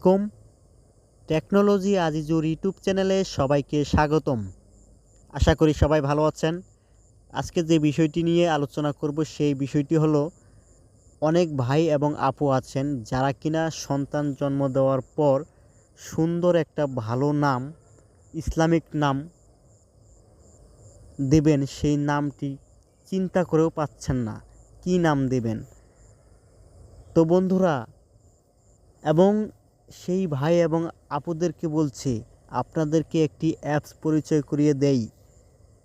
আলাইকুম। Technology Azizur YouTube চ্যানেলে সবাইকে স্বাগতম। আশা করি সবাই ভালো আছেন। আজকে যে বিষয়টি নিয়ে আলোচনা করব সেই বিষয়টি হলো, অনেক ভাই এবং আপু আছেন যারা কিনা সন্তান জন্ম দেওয়ার পর সুন্দর একটা ভালো নাম, ইসলামিক নাম দেবেন। সেই নামটি চিন্তা করেও পাচ্ছেন না। কী নাম দেবেন? তো বন্ধুরা, এবং সেই ভাই এবং আপুদেরকে বলছি, আপনাদেরকে একটি অ্যাপস পরিচয় করিয়ে দেই,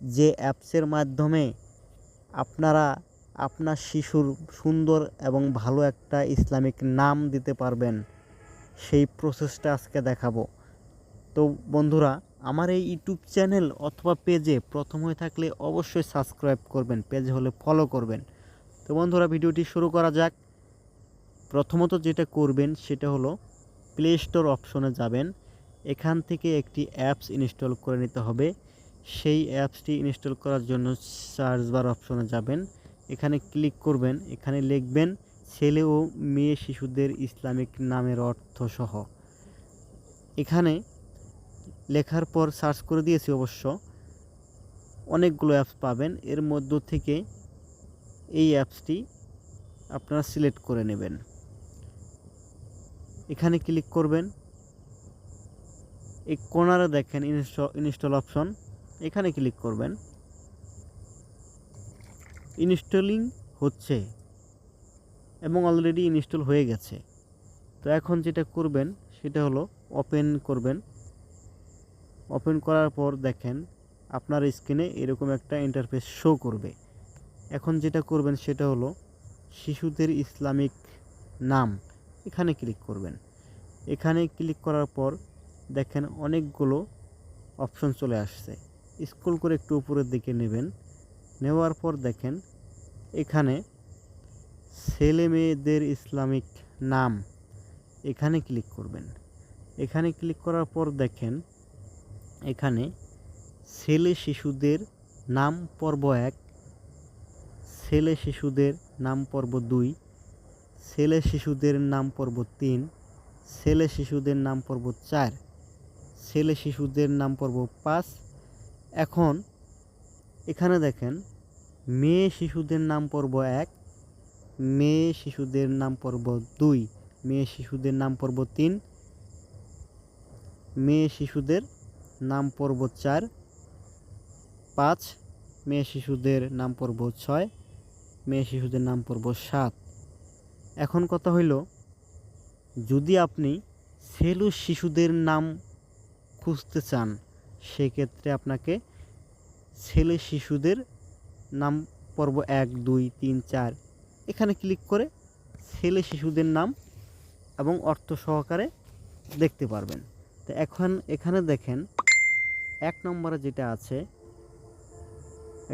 যে অ্যাপসের মাধ্যমে আপনারা আপনার শিশুর সুন্দর এবং ভালো একটা ইসলামিক নাম দিতে পারবেন। সেই প্রসেসটা আজকে দেখাবো। তো বন্ধুরা, আমার এই ইউটিউব চ্যানেল অথবা পেজে প্রথম হয়ে থাকলে অবশ্যই সাবস্ক্রাইব করবেন পেজ হলে ফলো করবেন। তো বন্ধুরা, ভিডিওটি শুরু করা যাক। প্রথমত যেটা করবেন, সেটা হলো প্লে স্টোর অপশনে যাবেন। এখান থেকে একটি অ্যাপস ইনস্টল করে নিতে হবে। সেই অ্যাপসটি ইনস্টল করার জন্য সার্চ বার অপশনে যাবেন। এখানে ক্লিক করবেন। এখানে লিখবেন, ছেলে ও মেয়ে শিশুদের ইসলামিক নামের অর্থ সহ। এখানে লেখার পর সার্চ করে দিয়েছি অবশ্য। অনেকগুলো অ্যাপস পাবেন। এর মধ্য থেকে এই অ্যাপসটি আপনারা সিলেক্ট করে নেবেন। এখানে ক্লিক করবেন। এই কোনারে দেখেন ইনস্টল অপশন এখানে ক্লিক করবেন। ইনস্টলিং হচ্ছে এবং অলরেডি ইনস্টল হয়ে গেছে। তো এখন যেটা করবেন, সেটা হলো ওপেন করবেন। ওপেন করার পর দেখেন, আপনার স্ক্রিনে এরকম একটা ইন্টারফেস শো করবে। এখন যেটা করবেন, সেটা হলো শিশুদের ইসলামিক নাম। এখানে ক্লিক করবেন। এখানে ক্লিক করার পর দেখেন অনেকগুলো অপশন চলে আসছে। স্ক্রল করে একটু উপরের দিকে নেবেন। নেওয়ার পর দেখেন এখানে ছেলে মেয়েদের ইসলামিক নাম এখানে ক্লিক করবেন। এখানে ক্লিক করার পর দেখেন এখানে ছেলে শিশুদের নাম পর্ব এক, ছেলে শিশুদের নাম পর্ব দুই ছেলে শিশুদের নাম পর্ব তিন, ছেলে শিশুদের নাম পর্ব চার, ছেলে শিশুদের নাম পর্ব পাঁচ। এখন এখানে দেখেন, মেয়ে শিশুদের নাম পর্ব এক, মেয়ে শিশুদের নাম পর্ব দুই, মেয়ে শিশুদের নাম পর্ব তিন, মেয়ে শিশুদের নাম পর্ব চার, পাঁচ, মেয়ে শিশুদের নাম পর্ব ছয়, মেয়ে শিশুদের নাম পর্ব সাত। এখন কথা হইল, যদি আপনি সেলু শিশুদের নাম খুঁজতে চান, সেক্ষেত্রে আপনাকে ছেলে শিশুদের নাম পর্ব এক, দুই, তিন, চার, এখানে ক্লিক করে ছেলে শিশুদের নাম এবং অর্থ সহকারে দেখতে পারবেন। তো এখন এখানে দেখেন, এক নম্বরে যেটা আছে,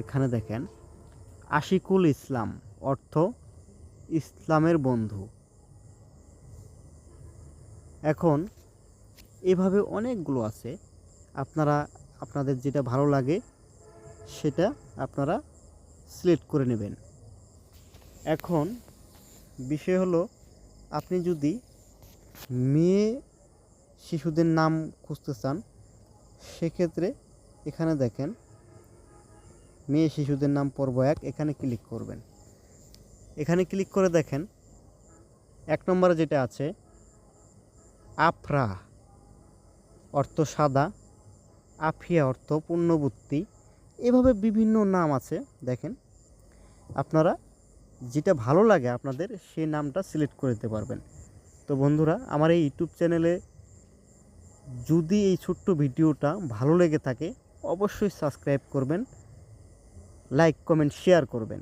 এখানে দেখেন, আশিকুল ইসলাম, অর্থ ইসলামের বন্ধু। এখন এভাবে অনেকগুলো আছে। আপনারা, আপনাদের যেটা ভালো লাগে, সেটা আপনারা সিলেক্ট করে নেবেন। এখন বিষয় হলো, আপনি যদি মেয়ে শিশুদের নাম খুঁজতে চান, সেক্ষেত্রে এখানে দেখেন, মেয়ে শিশুদের নাম পর্ব এক, এখানে ক্লিক করবেন। এখানে ক্লিক করে দেখেন, এক নম্বরে যেটা আছে, আফরা, অর্থ সাদা, আফিয়া অর্থ পূর্ণবুত্তি, এভাবে বিভিন্ন নাম আছে, দেখেন। আপনারা যেটা ভালো লাগে আপনাদের, সেই নামটা সিলেক্ট করে দিতে পারবেন। তো বন্ধুরা, আমার এই ইউটিউব চ্যানেলে যদি এই ছোট্ট ভিডিওটা ভালো লেগে থাকে, অবশ্যই সাবস্ক্রাইব করবেন, লাইক, কমেন্ট, শেয়ার করবেন।